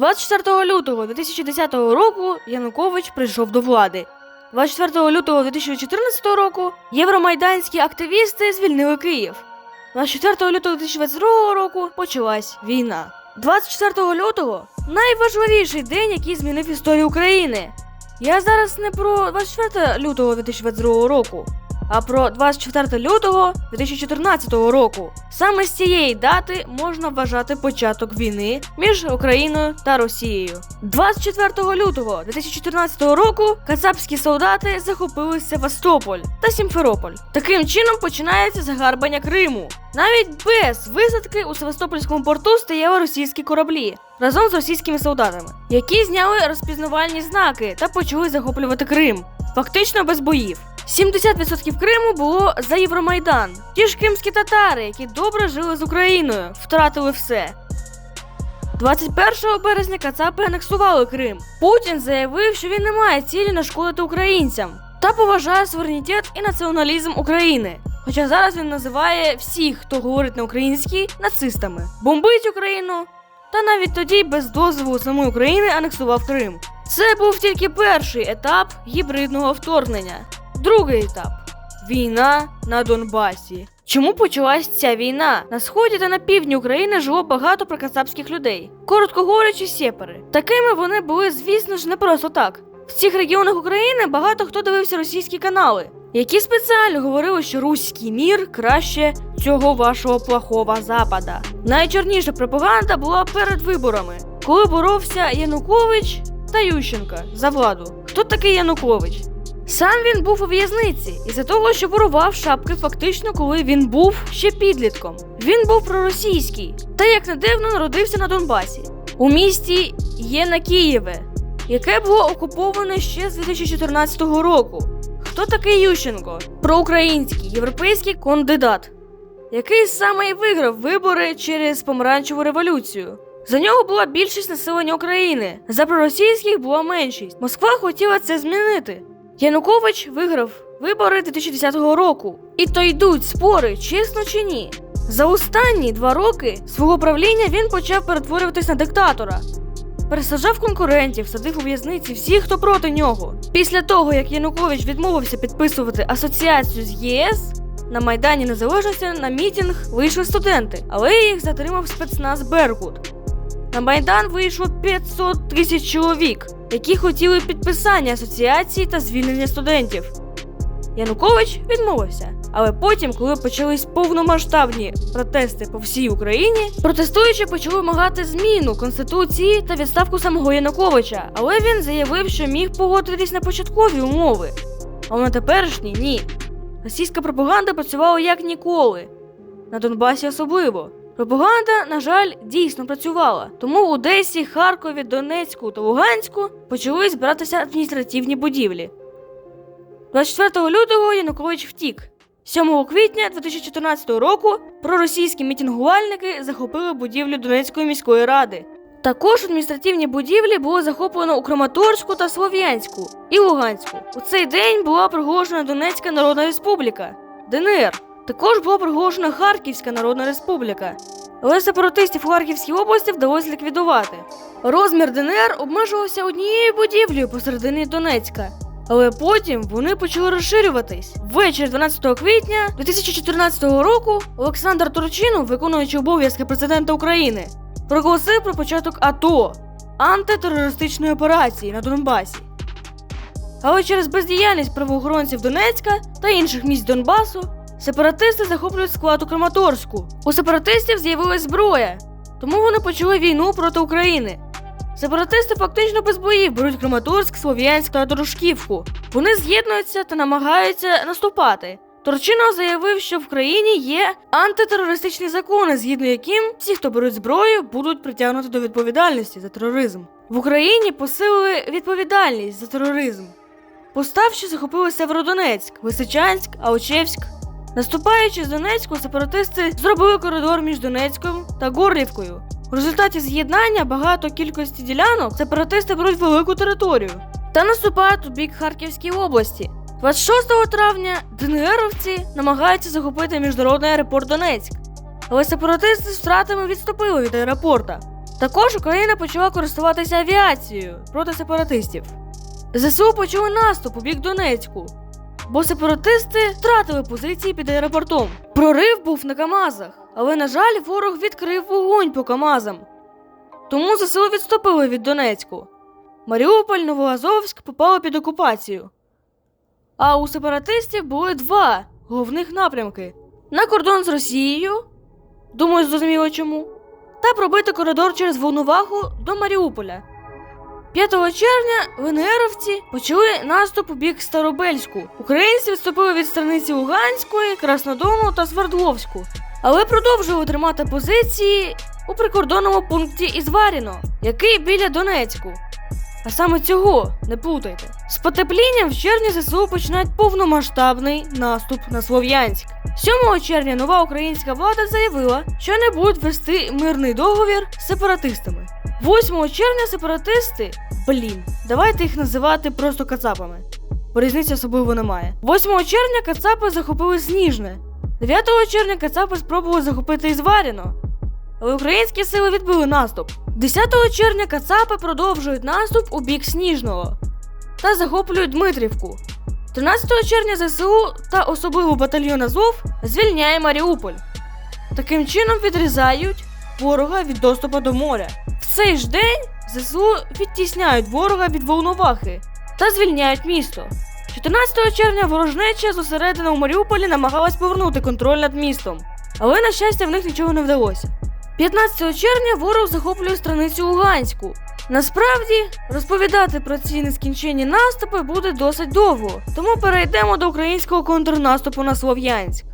24 лютого 2010 року Янукович прийшов до влади. 24 лютого 2014 року євромайданські активісти звільнили Київ. 24 лютого 2022 року почалась війна. 24 лютого найважливіший день, який змінив історію України. Я зараз не про 24 лютого 2022 року, а про 24 лютого 2014 року. Саме з цієї дати можна вважати початок війни між Україною та Росією. 24 лютого 2014 року кацапські солдати захопили Севастополь та Сімферополь. Таким чином починається загарбання Криму. Навіть без висадки у Севастопольському порту стояли російські кораблі разом з російськими солдатами, які зняли розпізнавальні знаки та почали захоплювати Крим, фактично без боїв. 70% Криму було за Євромайдан. Ті ж кримські татари, які добре жили з Україною, втратили все. 21 березня Кацапи анексували Крим. Путін заявив, що він не має цілі нашкодити українцям та поважає суверенітет і націоналізм України. Хоча зараз він називає всіх, хто говорить на українській, нацистами, бомбить Україну та навіть тоді без дозволу самої України анексував Крим. Це був тільки перший етап гібридного вторгнення. Другий етап війна на Донбасі. Чому почалась ця війна? На сході та на півдні України жило багато прокацапських людей. Коротко говорячи, сєпари. Такими вони були, звісно ж, не просто так. В цих регіонах України багато хто дивився російські канали, які спеціально говорили, що руський мір краще цього вашого плохого запада. Найчорніша пропаганда була перед виборами, коли боровся Янукович та Ющенка за владу. Хто такий Янукович? Сам він був у в'язниці із-за того, що ворував шапки фактично, коли він був ще підлітком. Він був проросійський та, як не дивно, народився на Донбасі у місті Єна Києве, яке було окуповане ще з 2014 року. Хто такий Ющенко? Проукраїнський європейський кандидат, який саме і виграв вибори через помаранчеву революцію. За нього була більшість населення України, за проросійських була меншість. Москва хотіла це змінити. Янукович виграв вибори 2010 року. І то йдуть спори, чесно чи ні. За останні два роки свого правління він почав перетворюватись на диктатора. Пересаджав конкурентів, садив у в'язниці всіх, хто проти нього. Після того, як Янукович відмовився підписувати асоціацію з ЄС, на Майдані Незалежності на мітінг вийшли студенти, але їх затримав спецназ Беркут. На Майдан вийшло 500 тисяч чоловік, які хотіли підписання асоціації та звільнення студентів. Янукович відмовився. Але потім, коли почались повномасштабні протести по всій Україні, протестуючі почали вимагати зміну конституції та відставку самого Януковича. Але він заявив, що міг погодитись на початкові умови. А на теперішні ні. Російська пропаганда працювала як ніколи. На Донбасі особливо. Пропаганда, на жаль, дійсно працювала. Тому в Одесі, Харкові, Донецьку та Луганську почали збиратися адміністративні будівлі. 24 лютого Янукович втік. 7 квітня 2014 року проросійські мітингувальники захопили будівлю Донецької міської ради. Також адміністративні будівлі було захоплено у Краматорську та Слов'янську і Луганську. У цей день була проголошена Донецька Народна Республіка ДНР. Також була проголошена Харківська Народна Республіка. Але сепаратистів у Харківській області вдалося ліквідувати. Розмір ДНР обмежувався однією будівлею посередині Донецька. Але потім вони почали розширюватись. Ввечері 12 квітня 2014 року Олександр Турчинов, виконуючи обов'язки президента України, проголосив про початок АТО антитерористичної операції на Донбасі. Але через бездіяльність правоохоронців Донецька та інших місць Донбасу сепаратисти захоплюють склад у Краматорську. У сепаратистів з'явилась зброя, тому вони почали війну проти України. Сепаратисти фактично без боїв беруть Краматорськ, Слов'янськ та Дружківку. Вони з'єднуються та намагаються наступати. Торчинов заявив, що в країні є антитерористичні закони, згідно яким всі, хто беруть зброю, будуть притягнуті до відповідальності за тероризм. В Україні посилили відповідальність за тероризм. Поставши захопили Северодонецьк, Лисичанськ, Аучевськ. Наступаючи з Донецьку, сепаратисти зробили коридор між Донецьком та Горлівкою. В результаті з'єднання багато кількості ділянок сепаратисти беруть велику територію та наступають у бік Харківської області. 26 травня ДНРовці намагаються захопити міжнародний аеропорт Донецьк, але сепаратисти з втратами відступили від аеропорта. Також Україна почала користуватися авіацією проти сепаратистів. ЗСУ почали наступ у бік Донецьку, бо сепаратисти втратили позиції під аеропортом. Прорив був на Камазах, але, на жаль, ворог відкрив вогонь по Камазам. Тому ЗСУ відступили від Донецьку. Маріуполь, Новоазовськ попали під окупацію. А у сепаратистів були два головних напрямки: на кордон з Росією, думаю, зрозуміло чому, та пробити коридор через Волноваху до Маріуполя. 5 червня ВНРовці почали наступ у бік Старобельську. Українці відступили від станиці Луганської, Краснодону та Свердловську, але продовжували тримати позиції у прикордонному пункті Ізваріно, який біля Донецьку. А саме цього не плутайте. З потеплінням в червні ЗСУ починають повномасштабний наступ на Слов'янськ. 7 червня нова українська влада заявила, що не будуть вести мирний договір з сепаратистами. 8 червня сепаратисти, блін, давайте їх називати просто кацапами, бо різниці особливо немає. 8 червня кацапи захопили Сніжне. 9 червня кацапи спробували захопити Ізваріно, але українські сили відбили наступ. 10 червня Кацапи продовжують наступ у бік Сніжного та захоплюють Дмитрівку. 13 червня ЗСУ та особливо батальйон Азов звільняє Маріуполь. Таким чином відрізають ворога від доступу до моря. Цей ж день ЗСУ відтісняють ворога від Волновахи та звільняють місто. 14 червня ворожнеча зосередина у Маріуполі намагалась повернути контроль над містом, але, на щастя, в них нічого не вдалося. 15 червня ворог захоплює страницю Луганську. Насправді, розповідати про ці нескінченні наступи буде досить довго, тому перейдемо до українського контрнаступу на Слов'янськ.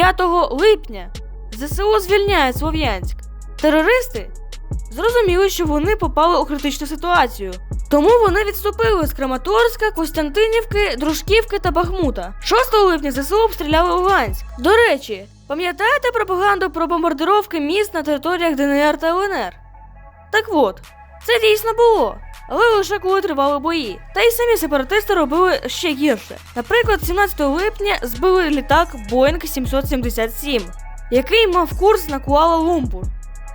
5 липня ЗСУ звільняє Слов'янськ. Терористи зрозуміли, що вони попали у критичну ситуацію. Тому вони відступили з Краматорська, Костянтинівки, Дружківки та Бахмута. 6 липня ЗСУ обстріляли Луганськ. До речі, пам'ятаєте пропаганду про бомбардировки міст на територіях ДНР та ЛНР? Так от, це дійсно було. Але лише коли тривали бої. Та й самі сепаратисти робили ще гірше. Наприклад, 17 липня збили літак Boeing 777, який мав курс на Куала-Лумпур.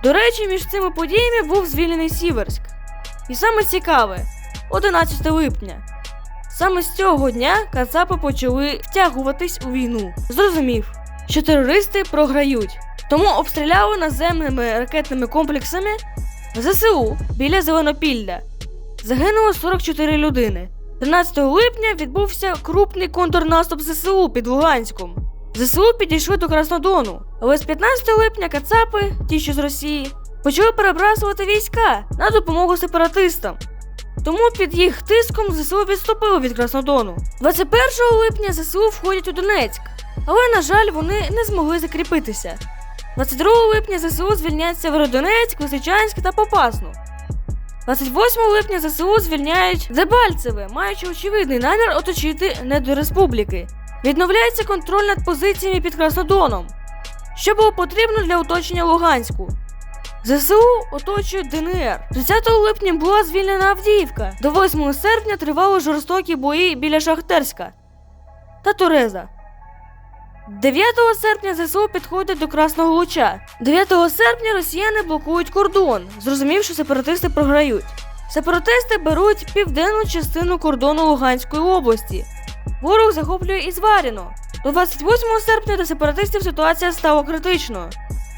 До речі, між цими подіями був звільнений Сіверськ. І саме цікаве, 11 липня. Саме з цього дня Кацапи почали втягуватись у війну. Зрозумів, що терористи програють, тому обстріляли наземними ракетними комплексами ЗСУ біля Зеленопілля. Загинуло 44 людини. 13 липня відбувся крупний контрнаступ ЗСУ під Луганськом. ЗСУ підійшли до Краснодону, але з 15 липня Кацапи, ті, що з Росії, почали перебрасувати війська на допомогу сепаратистам. Тому під їх тиском ЗСУ відступили від Краснодону. 21 липня ЗСУ входять у Донецьк, але, на жаль, вони не змогли закріпитися. 22 липня ЗСУ звільняють Северодонецьк, Лисичанськ та Попасну. 28 липня ЗСУ звільняють Дебальцеве, маючи очевидний намір оточити недореспубліки. Відновляється контроль над позиціями під Краснодоном, що було потрібно для оточення Луганську. ЗСУ оточують ДНР. 30 липня була звільнена Авдіївка. До 8 серпня тривали жорстокі бої біля Шахтерська та Тореза. 9 серпня ЗСУ підходять до Красного Луча. 9 серпня росіяни блокують кордон, зрозумівши, сепаратисти програють. Сепаратисти беруть південну частину кордону Луганської області. Ворог захоплює Ізваріно. До 28 серпня до сепаратистів ситуація стала критичною.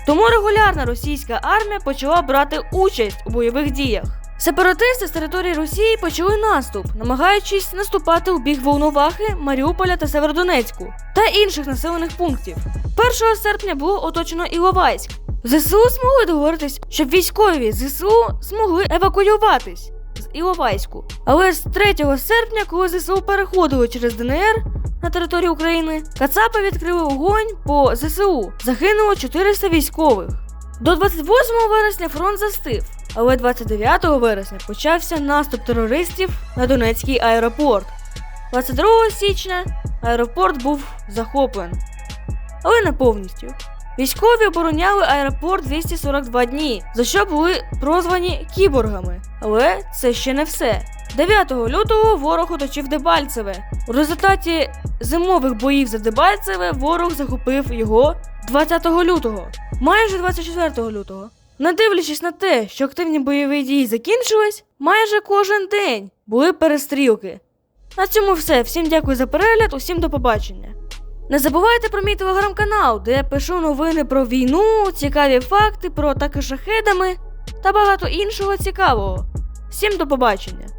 Тому регулярна російська армія почала брати участь у бойових діях. Сепаратисти з території Росії почали наступ, намагаючись наступати у бік Волновахи, Маріуполя та Северодонецьку та інших населених пунктів. 1 серпня було оточено Іловайськ. ЗСУ змогли договоритись, щоб військові ЗСУ змогли евакуюватись з Іловайську. Але з 3 серпня, коли ЗСУ переходили через ДНР на територію України, Кацапи відкрили огонь по ЗСУ. Загинуло 400 військових. До 28 вересня фронт застив, але 29 вересня почався наступ терористів на Донецький аеропорт. 22 січня аеропорт був захоплений, але не повністю. Військові обороняли аеропорт 242 дні, за що були прозвані кіборгами. Але це ще не все. 9 лютого ворог оточив Дебальцеве. У результаті зимових боїв за Дебальцеве ворог захопив його 20 лютого, майже 24 лютого. Не дивлячись на те, що активні бойові дії закінчились, майже кожен день були перестрілки. На цьому все. Всім дякую за перегляд, усім до побачення. Не забувайте про мій телеграм-канал, де я пишу новини про війну, цікаві факти про атаки шахедами та багато іншого цікавого. Всім до побачення!